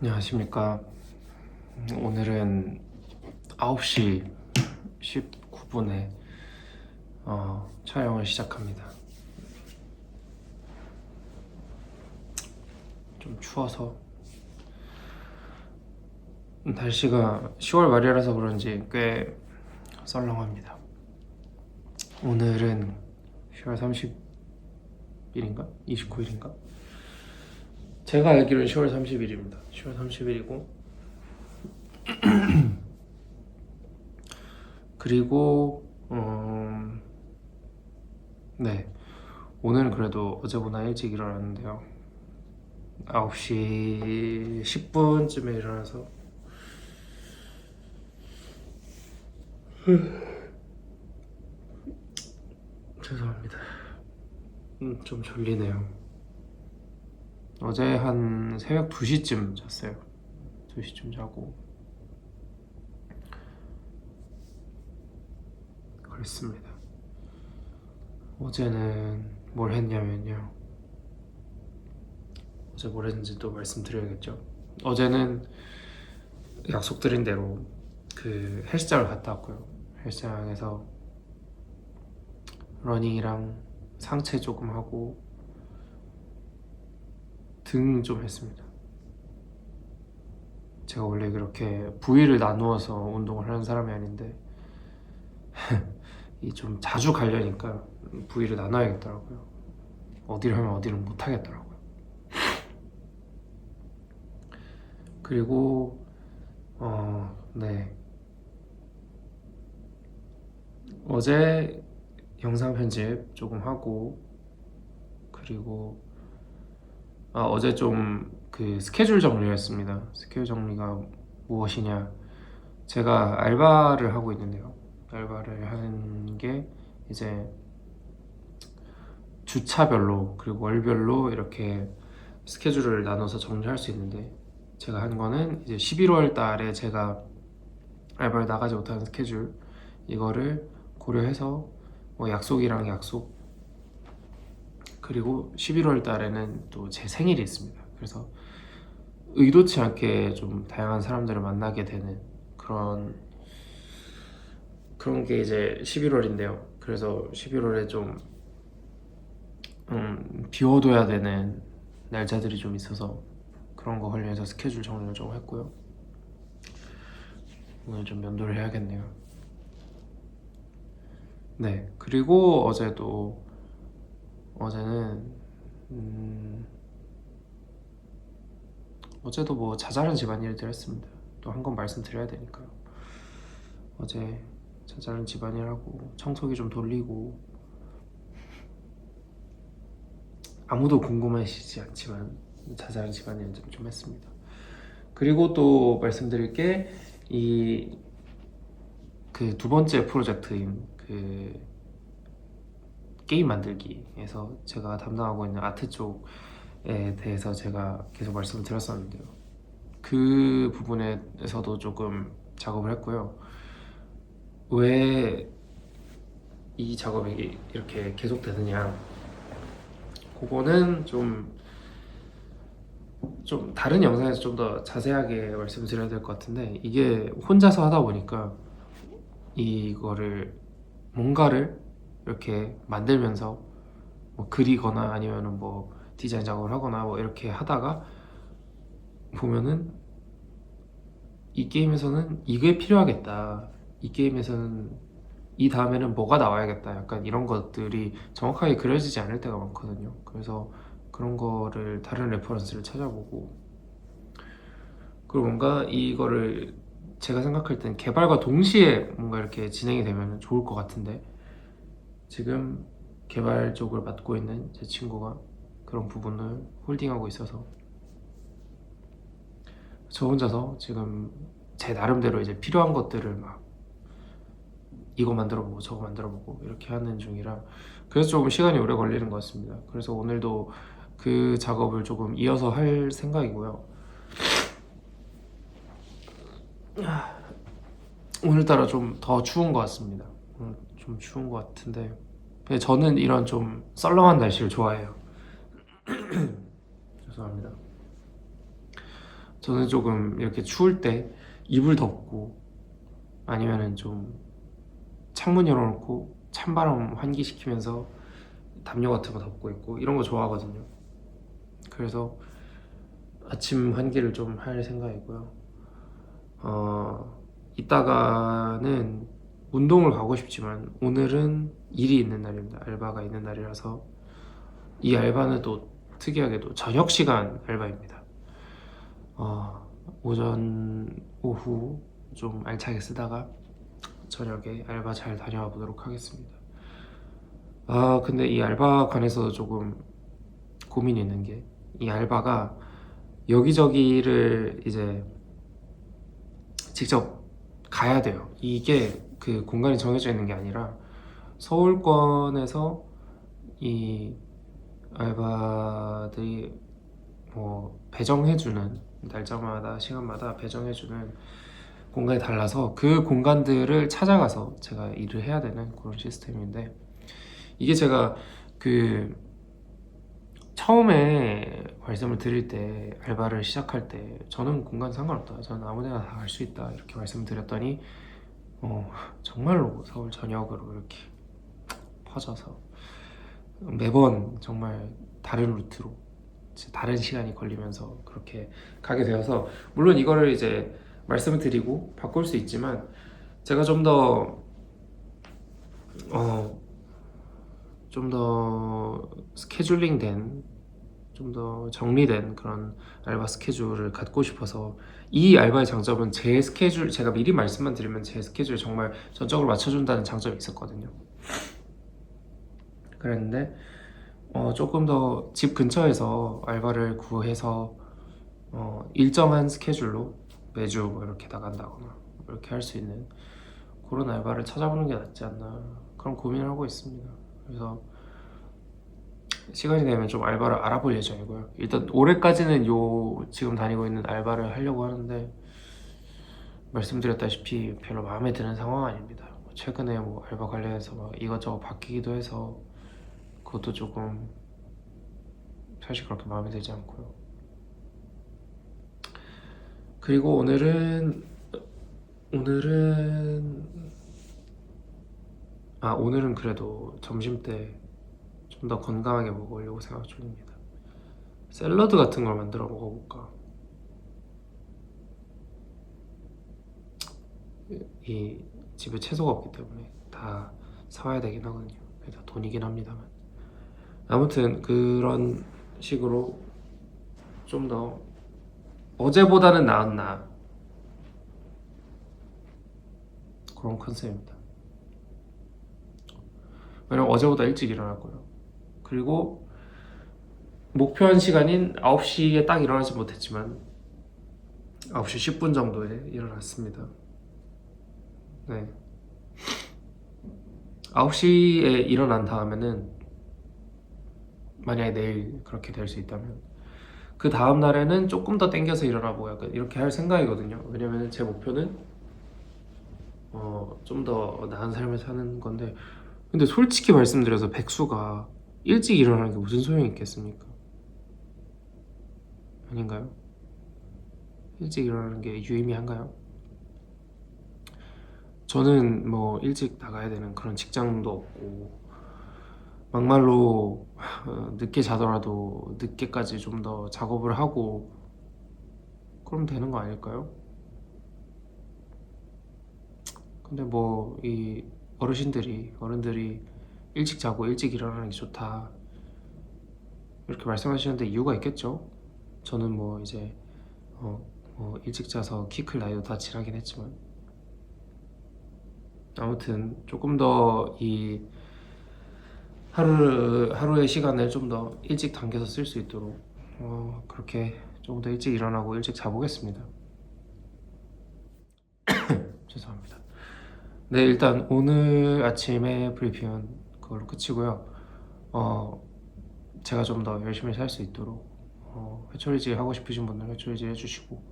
안녕하십니까. 음, 오늘은 9시 19분에 어, 촬영을 시작합니다. 좀 추워서 날씨가 10월 말이라서 그런지 꽤 썰렁합니다. 오늘은 10월 30일인가? 29일인가? 제가 알기로는 10월 30일입니다. 10월 30일이고 그리고 음, 네 오늘은 그래도 어제보다 일찍 일어났는데요. 9시 10분쯤에 일어나서 죄송합니다. 음, 좀 졸리네요. 어제 한 새벽 2시쯤 잤어요. 2시쯤 자고 그랬습니다. 어제는 뭘 했냐면요. 어제 뭘 했는지 또 말씀드려야겠죠. 어제는 약속드린 대로 그 헬스장을 갔다 왔고요. 헬스장에서 러닝이랑 상체 조금 하고 등 좀 했습니다. 제가 원래 그렇게 부위를 나누어서 운동을 하는 사람이 아닌데 이 좀 자주 가려니까 부위를 나눠야겠더라고요. 어디를 하면 어디를 못 하겠더라고요. 그리고 어, 네. 어제 영상 편집 조금 하고 그리고 아, 어제 좀 그 스케줄 정리를 했습니다. 스케줄 정리가 무엇이냐? 제가 알바를 하고 있는데요. 알바를 하는 게 이제 주차별로 그리고 월별로 이렇게 스케줄을 나눠서 정리할 수 있는데 제가 한 거는 이제 11월 달에 제가 알바를 나가지 못하는 스케줄 이거를 고려해서 뭐 약속이랑 약속 그리고 11월 달에는 또 제 생일이 있습니다. 그래서 의도치 않게 좀 다양한 사람들을 만나게 되는 그런 그런 게 이제 11월인데요. 그래서 11월에 좀 음, 비워둬야 되는 날짜들이 좀 있어서 그런 거 관련해서 스케줄 정리를 좀 했고요. 오늘 좀 면도를 해야겠네요. 네, 그리고 어제도 어제는 음, 어제도 뭐 자잘한 집안일들 했습니다. 또 한 건 말씀드려야 되니까요. 어제 자잘한 집안일하고 청소기 좀 돌리고 아무도 궁금하시지 않지만 자잘한 집안일 좀, 좀 했습니다. 그리고 또 말씀드릴 게 이 그 두 번째 프로젝트인 그 게임 만들기에서 제가 담당하고 있는 아트 쪽에 대해서 제가 계속 말씀을 드렸었는데요. 그 부분에서도 조금 작업을 했고요. 왜 이 작업이 이렇게 계속 되느냐? 그거는 좀, 좀 다른 영상에서 좀 더 자세하게 말씀드려야 될 것 같은데 이게 혼자서 하다 보니까 이거를 뭔가를 이렇게 만들면서 뭐 그리거나 아니면은 뭐 디자인 작업을 하거나 뭐 이렇게 하다가 보면은 이 게임에서는 이게 필요하겠다. 이 게임에서는 이 다음에는 뭐가 나와야겠다. 약간 이런 것들이 정확하게 그려지지 않을 때가 많거든요. 그래서 그런 거를 다른 레퍼런스를 찾아보고 그리고 뭔가 이거를 제가 생각할 땐 개발과 동시에 뭔가 이렇게 진행이 되면 좋을 것 같은데 지금 개발 쪽을 맡고 있는 제 친구가 그런 부분을 홀딩하고 있어서 저 혼자서 지금 제 나름대로 이제 필요한 것들을 막 이거 만들어 보고 저거 만들어 보고 이렇게 하는 중이라 그래서 조금 시간이 오래 걸리는 것 같습니다. 그래서 오늘도 그 작업을 조금 이어서 할 생각이고요. 오늘따라 좀 더 추운 것 같습니다. 좀 추운 것 같은데 근데 저는 이런 좀 썰렁한 날씨를 좋아해요. 죄송합니다. 저는 조금 이렇게 추울 때 이불 덮고 아니면은 좀 창문 열어놓고 찬바람 환기시키면서 담요 같은 거 덮고 있고 이런 거 좋아하거든요. 그래서 아침 환기를 좀 할 생각이고요. 어, 이따가는 운동을 가고 싶지만 오늘은 일이 있는 날입니다. 알바가 있는 날이라서 이 알바는 또 특이하게도 저녁 시간 알바입니다. 어, 오전, 오후 좀 알차게 쓰다가 저녁에 알바 잘 다녀와 보도록 하겠습니다. 아, 근데 이 알바 관해서 조금 고민이 있는 게 이 알바가 여기저기를 이제 직접 가야 돼요. 이게 그 공간이 정해져 있는 게 아니라 서울권에서 이 알바들이 뭐 배정해주는 날짜마다 시간마다 배정해주는 공간이 달라서 그 공간들을 찾아가서 제가 일을 해야 되는 그런 시스템인데 이게 제가 그 처음에 말씀을 드릴 때 알바를 시작할 때 저는 공간 상관없다. 저는 아무데나 다 갈 수 있다. 이렇게 말씀드렸더니 어, 정말로 서울 전역으로 이렇게 퍼져서 매번 정말 다른 루트로 다른 시간이 걸리면서 그렇게 가게 되어서 물론 이거를 이제 말씀을 드리고 바꿀 수 있지만 제가 좀더 어, 좀 더 스케줄링 된, 좀 더 정리된 그런 알바 스케줄을 갖고 싶어서 이 알바의 장점은 제 스케줄, 제가 미리 말씀만 드리면 제 스케줄 정말 전적으로 맞춰준다는 장점이 있었거든요. 그랬는데 어, 조금 더 집 근처에서 알바를 구해서 어, 일정한 스케줄로 매주 뭐 이렇게 나간다거나 뭐 이렇게 할 수 있는 그런 알바를 찾아보는 게 낫지 않나 그런 고민을 하고 있습니다. 그래서 시간이 되면 좀 알바를 알아볼 예정이고요. 일단 올해까지는 요 지금 다니고 있는 알바를 하려고 하는데 말씀드렸다시피 별로 마음에 드는 상황 아닙니다. 최근에 뭐 알바 관련해서 막 이것저것 바뀌기도 해서 그것도 조금 사실 그렇게 마음에 들지 않고요. 그리고 오늘은 오늘은 아 오늘은 그래도 점심 때 좀 더 건강하게 먹으려고 생각 중입니다. 샐러드 같은 걸 만들어 먹어볼까? 이 집에 채소가 없기 때문에 다 사와야 되긴 하거든요. 다 돈이긴 합니다만. 아무튼 그런 식으로 좀 더 어제보다는 나은 나 그런 컨셉입니다. 왜냐면 어제보다 일찍 일어날 거예요. 그리고 목표한 시간인 9시에 딱 일어나지 못했지만 9시 10분 정도에 일어났습니다. 네. 9시에 일어난 다음에는 만약에 내일 그렇게 될 수 있다면 그 다음 날에는 조금 더 땡겨서 일어나고 약간 이렇게 할 생각이거든요. 왜냐면 제 목표는 어, 좀 더 나은 삶을 사는 건데 근데 솔직히 말씀드려서 백수가 일찍 일어나는 게 무슨 소용이 있겠습니까? 아닌가요? 일찍 일어나는 게 유의미한가요? 저는 뭐 일찍 나가야 되는 그런 직장도 없고 막말로 어, 늦게 자더라도 늦게까지 좀 더 작업을 하고 그럼 되는 거 아닐까요? 근데 뭐 이 어르신들이 어른들이 일찍 자고 일찍 일어나는 게 좋다 이렇게 말씀하시는데 이유가 있겠죠? 저는 뭐 이제 어, 뭐 일찍 자서 키 클 나이도 다 지나긴 했지만 아무튼 조금 더 이 하루 하루의 시간을 좀 더 일찍 당겨서 쓸 수 있도록 어, 그렇게 조금 더 일찍 일어나고 일찍 자보겠습니다. 죄송합니다. 네 일단 오늘 아침에 브리핑은 그걸로 끝이고요. 어 제가 좀 더 열심히 살 수 있도록 어, 회초리질 하고 싶으신 분들 회초리질 해주시고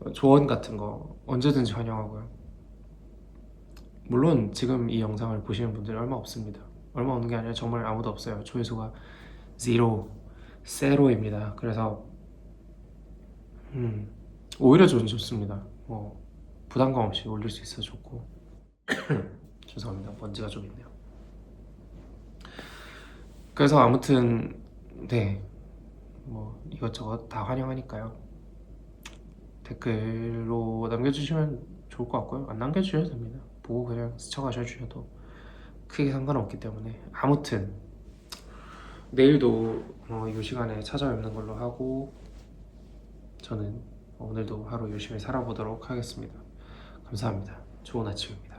어, 조언 같은 거 언제든지 환영하고요. 물론 지금 이 영상을 보시는 분들이 얼마 없습니다. 얼마 없는 게 아니라 정말 아무도 없어요. 조회수가 0, 세로입니다. 그래서 음, 오히려 저는 좋습니다. 뭐 부담감 없이 올릴 수 있어 좋고 죄송합니다. 먼지가 좀 있네요. 그래서 아무튼 네, 뭐 이것저것 다 환영하니까요. 댓글로 남겨주시면 좋을 것 같고요. 안 남겨주셔도 됩니다. 보고 그냥 스쳐가셔 주셔도 크게 상관없기 때문에 아무튼 내일도 어, 이 시간에 찾아뵙는 걸로 하고 저는 오늘도 하루 열심히 살아보도록 하겠습니다. 감사합니다. 좋은 아침입니다.